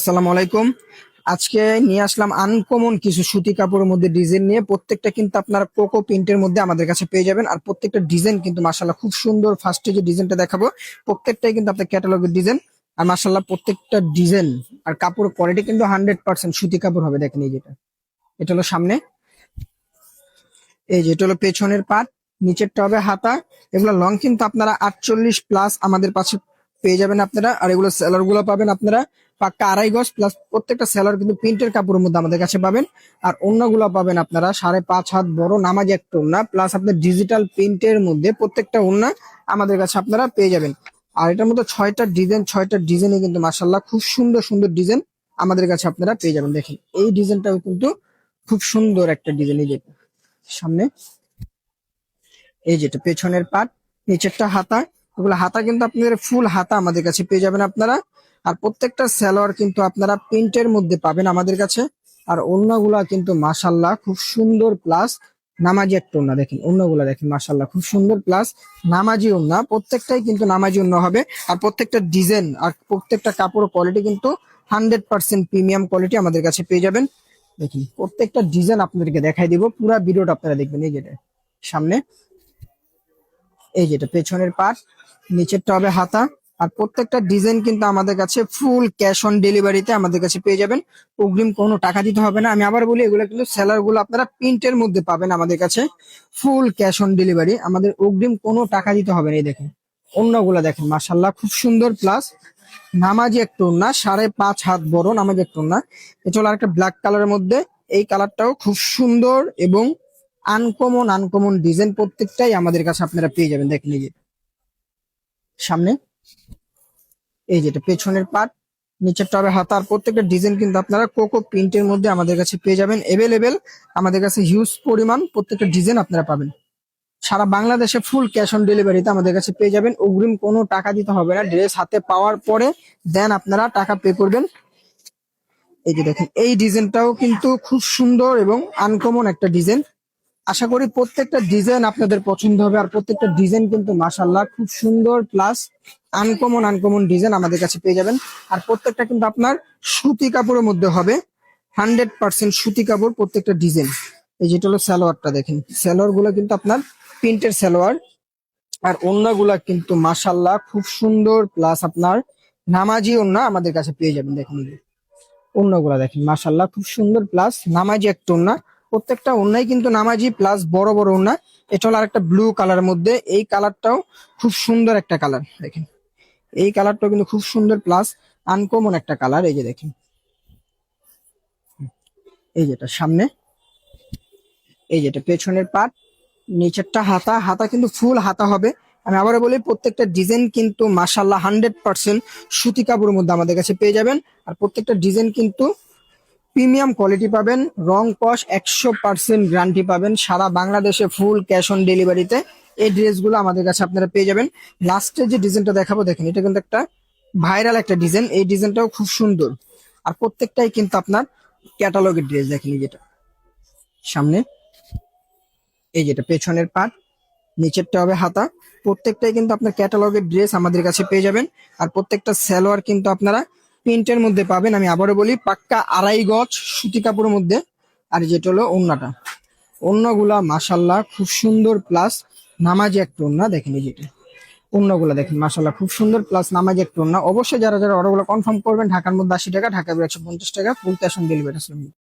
আসসালামু আলাইকুম। আজকে নিয়ে আসলাম আনকমন কিছু সুতি কাপড়ের মধ্যে ডিজাইন নিয়ে। প্রত্যেকটা কিন্তু আপনারা কোকো প্রিন্টের মধ্যে আমাদের কাছে পেয়ে যাবেন। আর প্রত্যেকটা ডিজাইন কিন্তু মাসাল্লাহ খুব সুন্দর ফার্স্টে যে ডিজাইনটা দেখাবো, প্রত্যেকটাই কিন্তু আপনার ক্যাটালগের ডিজাইন আর মাসাল্লাহ প্রত্যেকটা ডিজাইন আর কাপড়ের কোয়ালিটি কিন্তু হান্ড্রেড পার্সেন্ট সুতি কাপড় হবে। দেখেন এই যেটা। এটা হলো সামনে। এই যে এটা হলো পেছনের পাট, নিচেরটা হবে হাতা। এগুলো লং কিন্তু আপনারা আটচল্লিশ প্লাস আমাদের পাশে পেয়ে যাবেন আপনারা। আর এগুলো সেলারগুলো পাবেন আপনারা। পাক্কা আড়াই গজ প্লাস প্রত্যেকটা সেলার কিন্তু প্রিন্টের কাপড়ের মধ্যে আমাদের কাছে পাবেন। আর অন্যগুলো পাবেন আপনারা সাড়ে পাঁচ হাত বড় নামাজ একটা ওন্না প্লাস আপনার ডিজিটাল প্রিন্টের মধ্যে প্রত্যেকটা ওন্না আমাদের কাছে আপনারা পেয়ে যাবেন। আর এটার মধ্যে ছয়টা ডিজাইন ছয়টা ডিজাইনে কিন্তু মাসাল্লাহ খুব সুন্দর সুন্দর ডিজাইন আমাদের কাছে আপনারা পেয়ে যাবেন। দেখেন, এই ডিজাইনটাও কিন্তু খুব সুন্দর একটা ডিজাইন এই সামনে। এই যেটা পেছনের পাট নিচেরটা হাতা এগুলো হাতা কিন্তু আপনাদের ফুল হাতা আমাদের কাছে পেয়ে যাবেন আপনারা। আর প্রত্যেকটা সালোয়ার কিন্তু আপনারা প্রিন্টের মধ্যে পাবেন আমাদের কাছে। আর অন্যগুলা কিন্তু মাসাল্লাহ খুব সুন্দর প্লাস নামাজি একটা ওন্না দেখেন অন্যগুলা দেখেন মাসাল্লাহ খুব সুন্দর প্লাস নামাজি ওন্না প্রত্যেকটাই কিন্তু নামাজি ওন্না হবে। আর প্রত্যেকটা ডিজাইন আর প্রত্যেকটা কাপড় কোয়ালিটি কিন্তু হান্ড্রেড পার্সেন্ট প্রিমিয়াম কোয়ালিটি আমাদের কাছে পেয়ে যাবেন। দেখুন, প্রত্যেকটা ডিজাইন আপনাদেরকে দেখাই দিব। পুরো ভিডিওটা আপনারা দেখবেন। এই যেটা সামনে, এই যেটা পেছনের পার্ট নিচেরটা হবে হাতা। আর প্রত্যেকটা ডিজাইন কিন্তু আমাদের কাছে ফুল ক্যাশ অন ডেলিভারিতে আমাদের কাছে পেয়ে যাবেন। অগ্রিম কোনো টাকা দিতে হবে না। আমি আবার বলি, এগুলো কিন্তু সেলারগুলো আপনারা প্রিন্টের মধ্যে পাবেন আমাদের কাছে ফুল ক্যাশ অন ডেলিভারি আমাদের অগ্রিম কোনো টাকা দিতে হবে না। এই দেখেন, অন্যগুলো দেখেন মাসাল্লাহ খুব সুন্দর প্লাস নামাজি একটা ওন্না সাড়ে পাঁচ হাত বড় নামাজি একটা ওন্না হলো একটা ব্ল্যাক কালারের মধ্যে। এই কালারটাও খুব সুন্দর এবং আনকমন আনকমন ডিজাইন প্রত্যেকটাই আমাদের কাছে আপনারা পেয়ে যাবেন। দেখেন এই সামনে। এই যেটা পেছনের পার্ট নিচেরটা হবে হাতা আর প্রত্যেকটা ডিজাইন কিন্তু আপনারা কোকো প্রিন্টের মধ্যে আমাদের কাছে পেয়ে যাবেন। এভেলেবেল আমাদের কাছে হিউজ পরিমাণ প্রত্যেকটা ডিজাইন আপনারা পাবেন। সারা বাংলাদেশে ফুল ক্যাশ অন ডেলিভারিতে আমাদের কাছে পেয়ে যাবেন। অগ্রিম কোনো টাকা দিতে হবে না। ড্রেস হাতে পাওয়ার পরে দেন আপনারা টাকা পে করবেন। এই যে দেখেন, এই ডিজাইনটাও কিন্তু খুব সুন্দর এবং আনকমন একটা ডিজাইন আশা করি প্রত্যেকটা ডিজাইন আপনাদের পছন্দ হবে আর প্রত্যেকটা ডিজাইন কিন্তু মাসাল্লাহ খুব সুন্দর প্লাস আনকমন আনকমন ডিজাইন আমাদের কাছে পেয়ে যাবেন। আর প্রত্যেকটা কিন্তু আপনার সুতি কাপড়ের মধ্যে হবে। হান্ড্রেড পার্সেন্ট সুতি কাপড় প্রত্যেকটা ডিজাইন এই যেটা হলো সালোয়ারটা দেখেন। সালোয়ারগুলো কিন্তু আপনার প্রিন্টের সালোয়ার। আর ওন্নাগুলা কিন্তু মাসাল্লাহ খুব সুন্দর প্লাস আপনার নামাজি ওন্না আমাদের কাছে পেয়ে যাবেন। দেখেন। ওন্নাগুলা দেখেন মাসাল্লাহ খুব সুন্দর প্লাস নামাজি একটা ওন্না। প্রত্যেকটা ওন্নাই কিন্তু নামাজি প্লাস বড় বড় ওন্না এটা হলো আরেকটা ব্লু কালারের মধ্যে। এই কালারটাও খুব সুন্দর একটা কালার দেখেন। এই কালারটাও কিন্তু খুব সুন্দর প্লাস আনকমন একটা কালার এই যে দেখেন। এই যেটা সামনে। এই যেটা পেছনের পাট নিচেরটা হাতা। হাতা কিন্তু ফুল হাতা হবে। আমি আবারও বলি, প্রত্যেকটা ডিজাইন কিন্তু মাসাল্লাহ হান্ড্রেড পার্সেন্ট সুতি কাপড়ের মধ্যে আমাদের কাছে পেয়ে যাবেন। আর প্রত্যেকটা ডিজাইন কিন্তু প্রিমিয়াম কোয়ালিটি পাবেন, রং কস একশো পার্সেন্ট গ্যারান্টি পাবেন। সারা বাংলাদেশে ফুল ক্যাশ অন ডেলিভারিতে এই ড্রেসগুলো আমাদের কাছে আপনারা পেয়ে যাবেন। লাস্টে যে ডিজাইনটা দেখাবো, দেখেন, এটা কিন্তু একটা ভাইরাল একটা ডিজাইন। এই ডিজাইনটাও খুব সুন্দর। আর প্রত্যেকটাই কিন্তু আপনার ক্যাটালগের ড্রেস, দেখেন যেটা। সামনে, এই যেটা, পেছনের পাট নিচেরটা হবে হাতা। প্রত্যেকটাই কিন্তু আপনার ক্যাটালগের ড্রেস আমাদের কাছে পেয়ে যাবেন। আর প্রত্যেকটা স্যালোয়ার কিন্তু আপনারা প্রিন্টের মধ্যে পাবেন, আমি আবারও বলি, পাক্কা আড়াই গজ সুতি কাপড়ের মধ্যে। আর যেটা হলো ওন্নাটা। অন্যগুলা মাসাল্লাহ খুব সুন্দর, প্লাস নামাজি একটা ওন্না, দেখেন এই যেটা অন্যগুলো দেখেন মাসাল্লাহ খুব সুন্দর, প্লাস নামাজি একটা ওন্না। অবশ্যই যারা যারা অর্ডারগুলো কনফার্ম করবেন, ঢাকার মধ্যে আশি টাকা ঢাকার একশো পঞ্চাশ টাকা, ফুল ক্যাশ অন ডেলিভারি